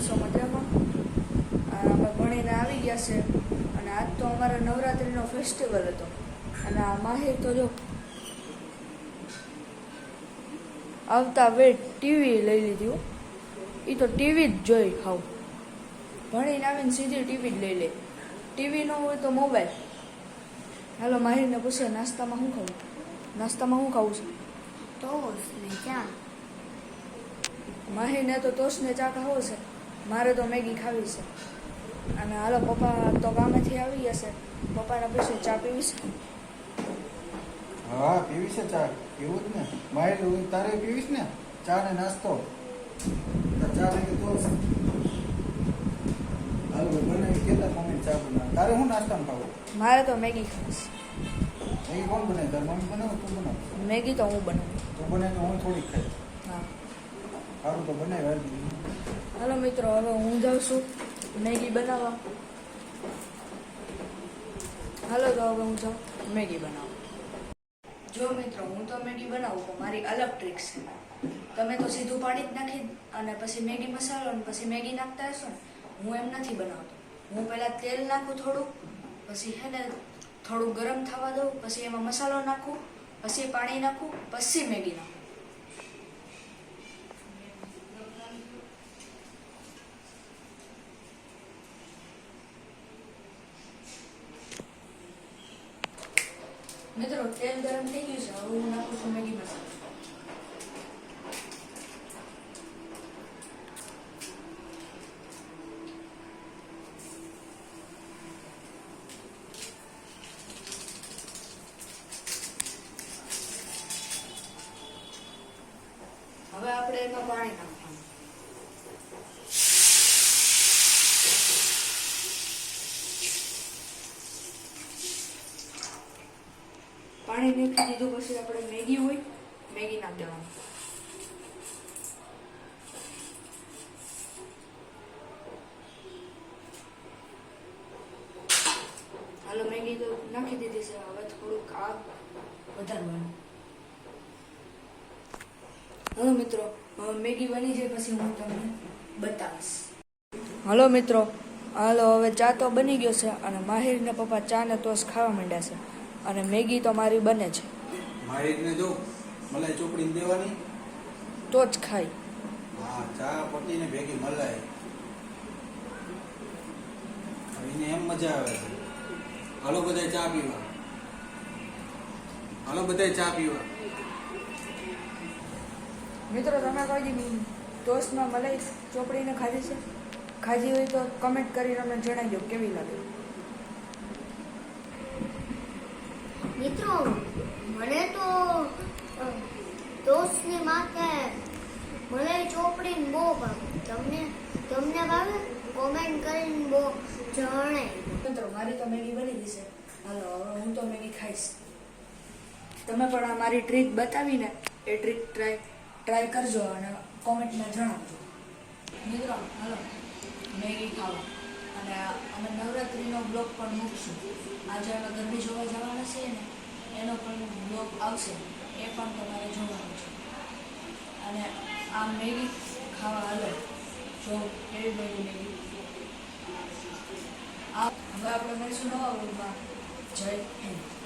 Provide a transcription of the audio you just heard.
છો મજામાં. અમે ભણીને આવી ગયા છે. અને આજ તો અમારા નવરાત્રિનો ફેસ્ટિવલ હતો. અને આ માહિર તો જો આવતા વેટ ટીવી લઈ લીધી હો. એ તો ટીવી જ જોઈ ખાવ ભણીને આવીને સીધી ટીવી જ લઈ લે. ટીવી ન હોય તો મોબાઈલ હાલો માહિરને પૂછે નાસ્તામાં શું ખાવું? નાસ્તામાં શું ખાવું છે? ટોસ ને ચા માહિરને તો તોસને ચા ખાવો છે. મારે તો મેગી ખાવી છે. અને હાલો પપ્પા તો ગામેથી આવી જશે પપ્પાને પૂછે ચા પીવી છે? હા પીવી છે ચા. પીવું જ ને. મારે તારે પીવીશ ને? ચા ને નાસ્તો. તો ચા ને તો હાલો બને કેટલા મમ્મી ચા બનાવે તારે હું નાસ્તામાં ખાવું? મારે તો મેગી ખાવીશ મેગી કોણ બનાવે? તારી મમ્મી બનાવે તું બનાવ. મેગી તો હું બનાવું. તું બને તો હું થોડીક ખાઈ હા સારું તો બનાવે હાલો મિત્રો, હવે હું જાઉં છું. મેગી બનાવવા. હાલો તો હવે હું જાઉં. મેગી બનાવવા જો મિત્રો, હું તો મેગી બનાવું, પણ મારી અલગ ટ્રીક છે. તમે તો સીધું પાણી જ નાખી અને પછી મેગી મસાલો અને પછી મેગી નાખતા હશો ને, હું એમ નથી બનાવતો. હું પહેલાં તેલ નાખું થોડું, પછી હે ને થોડું ગરમ થવા દઉં, પછી એમાં મસાલો નાખું, પછી પાણી નાખું, પછી મેગી નાખું. મિત્રો તેલ ગરમ થઈ ગયું છે હવે હું નાખું છું મેગી મસાલો હવે આપણે એમાં પાણી નાખવાનું પાણી નાખી દીધું પછી આપણે મેગી હોય, મેગી નાખી દેવાનું. હાલો, મેગી તો નાખી દીધી છે, હવે થોડુંક આગ વધારવાનું. હલો, મિત્રો મેગી બની જાય પછી હું તમને બતાવીશ. હલો, મિત્રો, હાલો, હવે ચા તો બની ગયો છે અને માહિર ને પપ્પા ચા ને તોસ ખાવા માંડ્યા છે. અને મેગી તો મારી બને છે. માહિરને જો મલાઈ ચોપડીને દેવાની? તો જ ખાઈ. હા ચા પતીને ભેગી મલાઈ. એને એમ મજા આવે છે. હાલો બધાય ચા પીવા. હાલો બધાય ચા પીવા. મિત્રો તમે કોઈ દી ટોસ્ટમાં મલાઈ ચોપડીને ખાધી છે? ખાધી હોય તો કમેન્ટ કરીને અમને જણાવજો કેવી લાગે? મિત્રો, મને તો દોસ્તની માથે મને ચોપડીને બહુ ભાવે, તમને તમને ભાવે? કોમેન્ટ કરીને બહુ જણાય. મિત્રો, મારી તો મેગી બની ગઈ છે. હાલો, હવે હું તો મેગી ખાઈશ. તમે પણ આ મારી ટ્રીક બતાવીને એ ટ્રીક ટ્રાય ટ્રાય કરજો અને કોમેન્ટમાં જણાવજો. મિત્રો, હાલો, મેગી ખાવા. અને અમે નવરાત્રિનો બ્લોગ પણ મૂકશું. આજે અમે ગરબી જોવા જવાના છીએ ને, એનો પણ બ્લોગ આવશે. એ પણ તમારે જોવાનું છે. અને આ મેગી ખાવા હાલો. જો, કેવી બની મેગી? આ, હવે આપણે મળીશું નવા બ્લોગમાં જય હિન્દ.